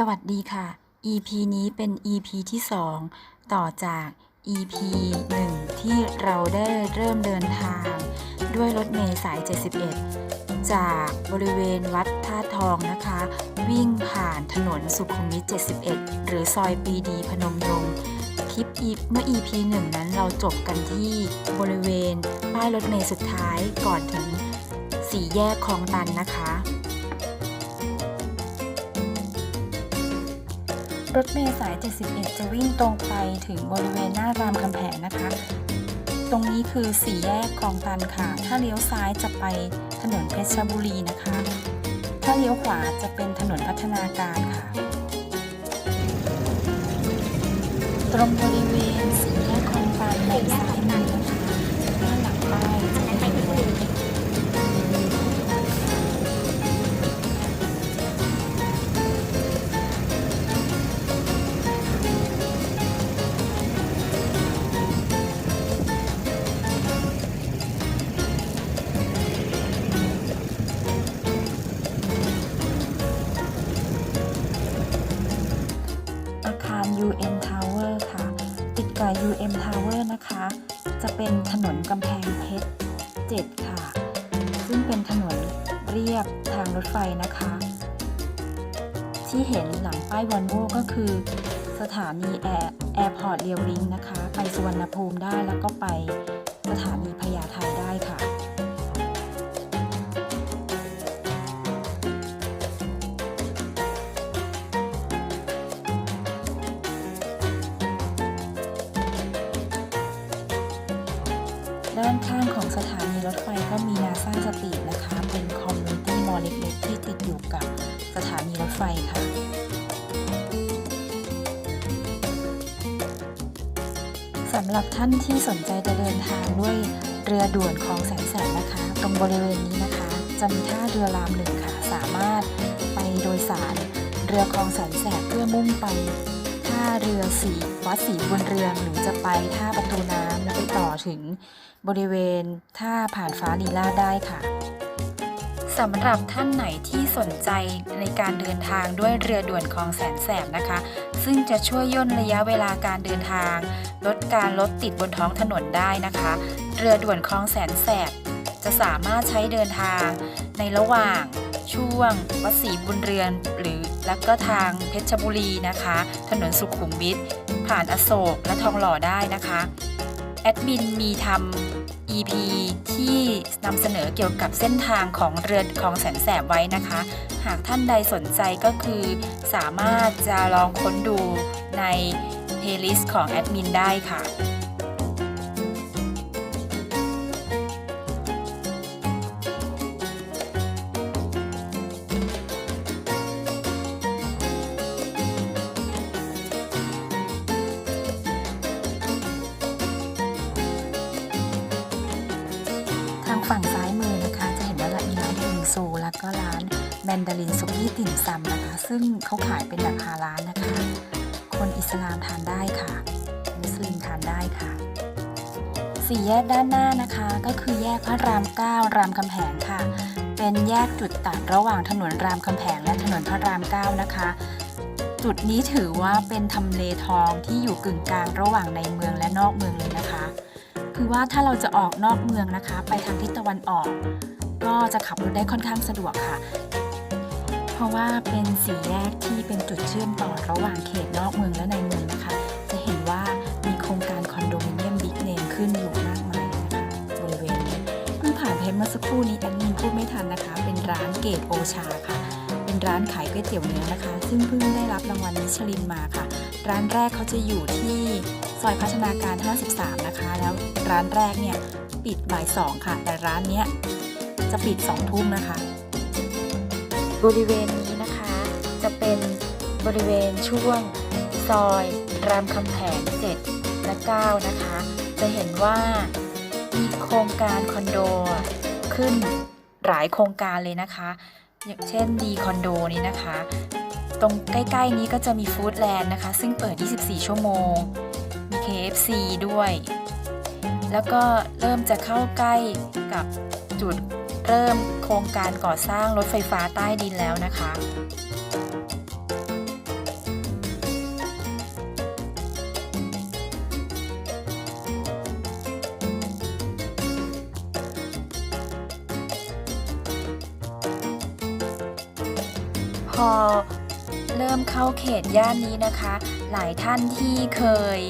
สวัสดีค่ะ EP นี้เป็น EP ที่ 2 ต่อจาก EP 1 ที่เราได้เริ่มเดินทาง ด้วยรถเมล์สาย 71 จากบริเวณวัดท่าทองนะคะ วิ่งผ่านถนนสุขุมวิท 71 หรือซอยปรีดีพนมยงค์คลิปเมื่อ EP 1 นั้นเราจบกันที่บริเวณป้ายรถเมล์สุดท้ายก่อนถึงสี่แยกคลองตันนะคะ รถเมล์สาย 71 จะวิ่งตรงไปถึงบริเวณหน้ารามคำแหงนะคะ ตรงนี้คือสี่แยกคลองตันค่ะ ถ้าเลี้ยวซ้ายจะไปถนนเพชรบุรีนะคะ ถ้าเลี้ยวขวาจะเป็นถนนพัฒนาการค่ะ ตรงบริเวณสี่แยกคลองตันในซ้ายนะคะด้น นถนนกำแพงเพชร 7 ค่ะ ซึ่งเป็นถนนเรียบทางรถไฟนะคะ ที่เห็นหลังป้ายวอนโวก็คือ สถานีแอร์แอร์พอร์ตเรียวลิงนะคะ ไปสุวรรณภูมิได้แล้วก็ไปสถานีพญาไทได้ค่ะ ด้านข้างของสถานีรถไฟก็มีนาซาสตรีทนะคะ เป็นคอมมูนิตี้มอลล์เล็กๆที่ติดอยู่กับสถานีรถไฟค่ะสำหรับท่านที่สนใจจะเดินทางด้วยเรือด่วนคลองแสนแสบนะคะ ตรงบริเวณนี้นะคะ จะมีท่าเรือรามหนึ่งค่ะ สามารถไปโดยสารเรือคลองแสนแสบเพื่อมุ่งไป ท่าเรือสีวัดสีบุญเรืองหรือจะไปท่าประตูน้ำแล้วไปต่อถึงบริเวณท่าผ่านฟ้าลีลาได้ค่ะสำหรับท่านไหนที่สนใจในการเดินทางด้วยเรือด่วนคลองแสนแสบนะคะ ซึ่งจะช่วยย่นระยะเวลาการเดินทาง ลดการรถติดบนท้องถนนได้นะคะ เรือด่วนคลองแสนแสบจะสามารถใช้เดินทางในระหว่างช่วงวัดศรีบุญเรือนหรือ แล้วก็ทางเพชรบุรีนะคะ ถนนสุขุมวิทผ่านอโศกและทองหล่อได้นะคะ แอดมินมีทำ EP ที่นำเสนอเกี่ยวกับเส้นทางของเรือคลองแสนแสบไว้นะคะ หากท่านใดสนใจก็คือสามารถจะลองค้นดูใน playlist ของแอดมินได้ค่ะ ซูแล้วก็ร้านแมนดารินสุกี้ติ่มซำนะคะ ซึ่งเขาขายเป็นแบบฮาลาลนะคะ คนอิสลามทานได้ค่ะ มุสลิมทานได้ค่ะ สี่แยกด้านหน้านะคะ ก็คือแยกพระราม9รามคำแหงค่ะ เป็นแยกจุดตัดระหว่างถนนรามคำแหงและถนนพระราม9นะคะจุดนี้ถือว่าเป็นทำเลทองที่อยู่กึ่งกลางระหว่างในเมืองและนอกเมืองเลยนะคะ คือว่าถ้าเราจะออกนอกเมืองนะคะ ไปทางทิศตะวันออก ก็จะขับรถได้ค่อนข้างสะดวกค่ะ เพราะว่าเป็นสี่แยกที่เป็นจุดเชื่อมต่อระหว่างเขตนอกเมืองและในเมืองนะคะ จะเห็นว่ามีโครงการคอนโดมิเนียมบิ๊กเนมขึ้นอยู่มากมายเลยนะคะบริเวณนี้เพิ่งผ่านเพจเมื่อสักครู่นี้แอดมินพูดไม่ทันนะคะ เป็นร้านเกตโอชาค่ะ เป็นร้านขายก๋วยเตี๋ยวเนื้อนะคะ ซึ่งเพิ่งได้รับรางวัลมิชลินมาค่ะ ร้านแรกเขาจะอยู่ที่ซอยพัฒนาการ 53 นะคะ แล้วร้านแรกเนี่ยปิดบ่ายสองค่ะ แต่ร้านเนี้ย จะปิด 2 ทุ่มนะคะ บริเวณนี้นะคะ จะเป็นบริเวณช่วงซอยรามคำแหง7และ 9 นะคะ จะเห็นว่ามีโครงการคอนโดขึ้นหลายโครงการเลยนะคะ อย่างเช่นดีคอนโดนี้นะคะ ตรงใกล้ ๆ นี้ก็จะมีฟู้ดแลนด์นะคะ ซึ่งเปิด 24 ชั่วโมง มี KFC ด้วย แล้วก็เริ่มจะเข้าใกล้กับจุด เริ่มโครงการก่อสร้างรถไฟฟ้าใต้ดินแล้วนะคะพอเริ่มเข้าเขตย่านนี้นะคะ หลายท่านที่เคย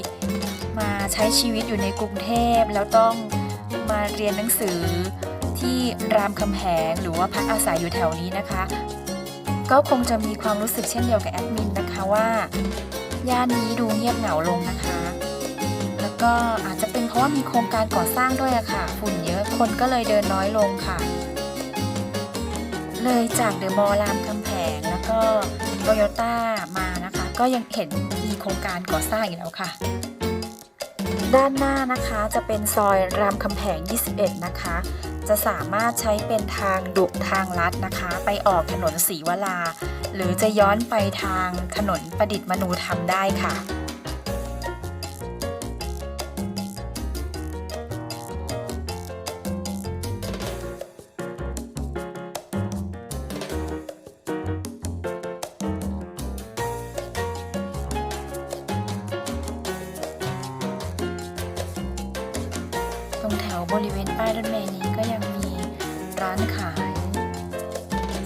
มาใช้ชีวิตอยู่ในกรุงเทพแล้วต้องมาเรียนหนังสือ ที่รามคำแหงหรือว่าพักอาศัยอยู่แถวนี้นะคะ ก็คงจะมีความรู้สึกเช่นเดียวกับแอดมินนะคะว่าย่านนี้ดูเงียบเหงาลงนะคะ แล้วก็อาจจะเป็นเพราะว่ามีโครงการก่อสร้างด้วยอะค่ะ ฝุ่นเยอะคนก็เลยเดินน้อยลงค่ะ เลยจากเดอะมอลล์รามคำแหงแล้วก็โตโยต้ามานะคะ ก็ยังเห็นมีโครงการก่อสร้างอีกแล้วค่ะด้านหน้านะคะจะเป็นซอยรามคำแหง 21 นะคะ จะสามารถใช้เป็นทางดุทางลัดนะคะ ไปออกถนนศรีวราหรือจะย้อนไปทางถนนประดิษฐ์มนูธรรมได้ค่ะตรงแถวบริเวณป้ายรถเมล์นี้ ร้านขาย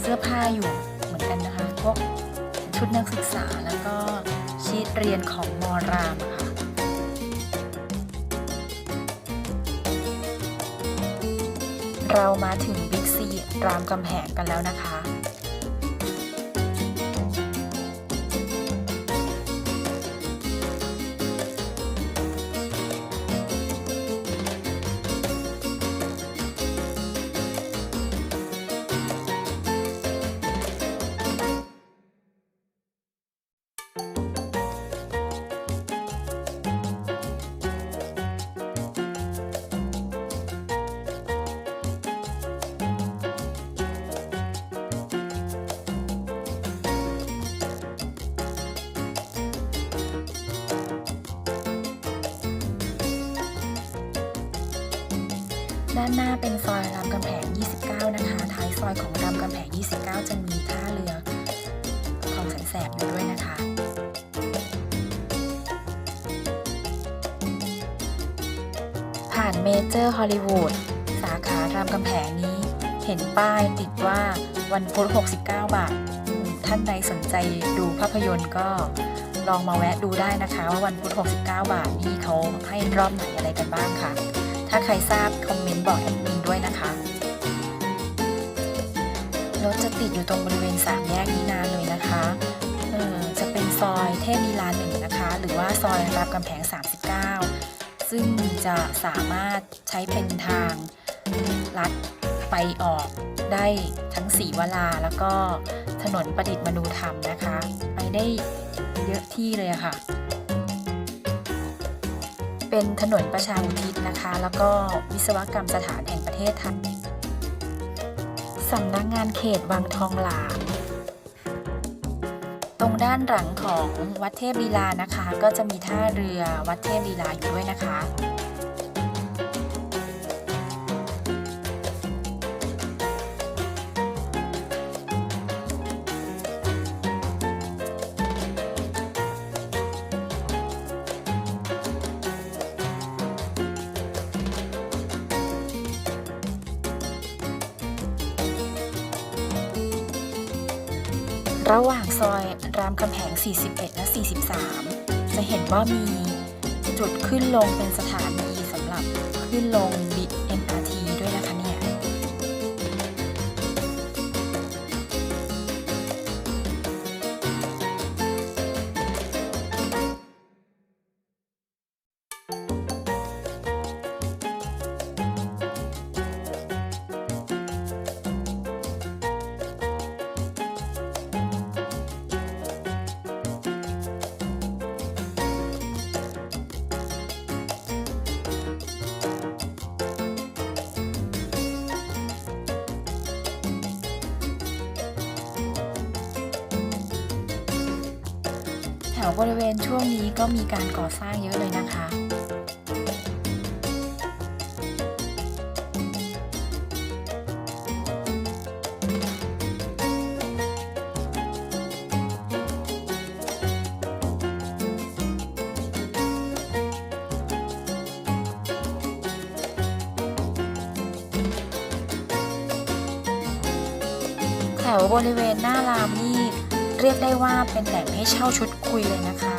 เสื้อผ้าอยู่เหมือนกันนะคะพวกชุดนักศึกษาแล้วก็ชีทเรียนของมอรามค่ะเรามาถึงบิ๊กซีรามกำแหงกันแล้วนะคะ ด้านหน้าเป็นซอยรามคำแหง29 นะคะ ท้ายซอยของรามคำแหง29 จะมีท่าเรือของแสนแสบอยู่ด้วยนะคะ เมเจอร์ฮอลลีวูดสาขารามคำแหงนี้ เห็นป้ายติดว่าวันพุธ69 บาท ท่านใดสนใจดูภาพยนตร์ก็ลองมาแวะดูได้นะคะว่าวันพุธ69 บาทนี่เขาให้รอบไหนอะไรกันบ้างค่ะ ถ้าใครทราบคอมเมนต์บอกแอดมินด้วยนะคะรถจะติดอยู่ตรงบริเวณสามแยกนี้นานเลยนะคะจะเป็นซอยเทพลีลาหนึ่งนะคะ หรือว่าซอยรามกำแพง3 ซึ่งจะสามารถใช้เป็นทางลัดไปออกได้ทั้งสีวลาแล้วก็ถนนประดิษฐ์มนูธรรมนะคะ ไปได้เยอะที่เลยค่ะ เป็นถนนประชาอุทิศนะคะ แล้วก็วิศวกรรมสถานแห่งประเทศไทยสำนักงานเขตวังทองหลาง ตรงด้านหลังของวัดเทพลีลานะคะ ก็จะมีท่าเรือวัดเทพลีลาอยู่ด้วยนะคะ ระหว่างซอยรามคำแหง 41 และ 43 จะเห็นว่ามีจุดขึ้นลงเป็นสถานีสำหรับขึ้นลง วบริเวณช่วงนี้ก็มีการก่อสร้างเยอะเลยนะคะแถวบริเวณหน้ารามนี่ เรียกได้ว่าเป็นแหล่งให้เช่าชุดคุยเลยนะคะ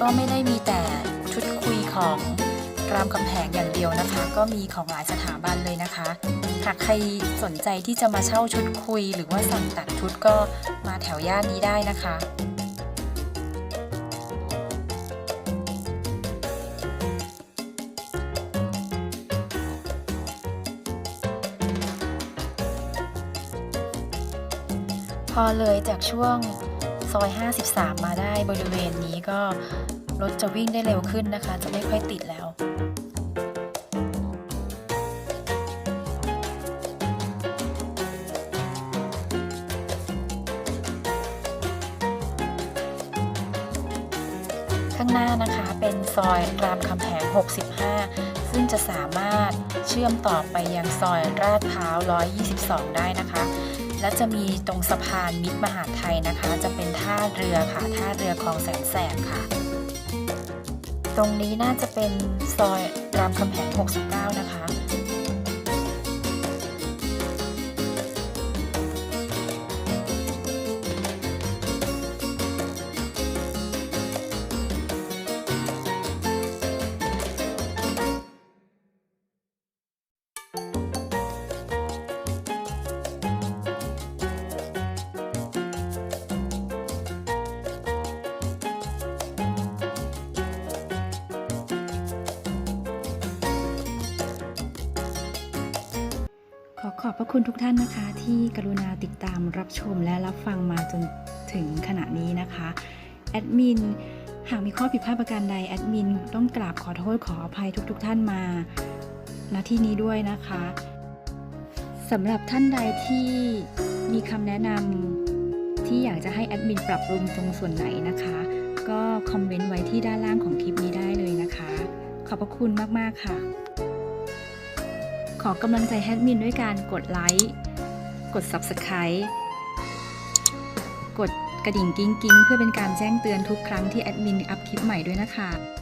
ก็ไม่ได้มีแต่ชุดคุยของรามคำแหงอย่างเดียวนะคะ ก็มีของหลายสถาบันเลยนะคะ หากใครสนใจที่จะมาเช่าชุดคุย หรือว่าสั่งตัดชุดก็มาแถวย่านนี้ได้นะคะ พอเลยจากช่วงซอย 53 มาได้บริเวณนี้ก็รถจะวิ่งได้เร็วขึ้นนะคะ จะไม่ค่อยติดแล้วข้างหน้านะคะเป็นซอยรามคำแหง 65 ซึ่งจะสามารถเชื่อมต่อไปยังซอยราดพร้าว 122 ได้นะคะ และจะมีตรงสะพานมิตรมหาไทยนะคะ จะเป็นท่าเรือค่ะ ท่าเรือคลองแสนแสบค่ะ ตรงนี้น่าจะเป็นซอยรามคำแหง69 นะคะ ขอบพระคุณทุกท่านนะคะ ที่กรุณาติดตามรับชมและรับฟังมาจนถึงขณะนี้นะคะ แอดมินหากมีข้อผิดพลาดประการใดแอดมินต้องกราบขอโทษขออภัยทุกๆทท่านมาณที่นี้ด้วยนะคะสำหรับท่านใดที่มีคำแนะนำที่อยากจะให้แอดมินปรับปรุงตรงส่วนไหนนะคะ ก็คอมเมนต์ไว้ที่ด้านล่างของคลิปนี้ได้เลยนะคะ ขอบพระคุณมากๆค่ะ ขอกำลังใจแฮดมินด้วยการกดไลค์ กด Subscribe กดกระดิ่งกิ้งกิ้งเพื่อเป็นการแจ้งเตือนทุกครั้งที่แอดมินอัพคลิปใหม่ด้วยนะคะ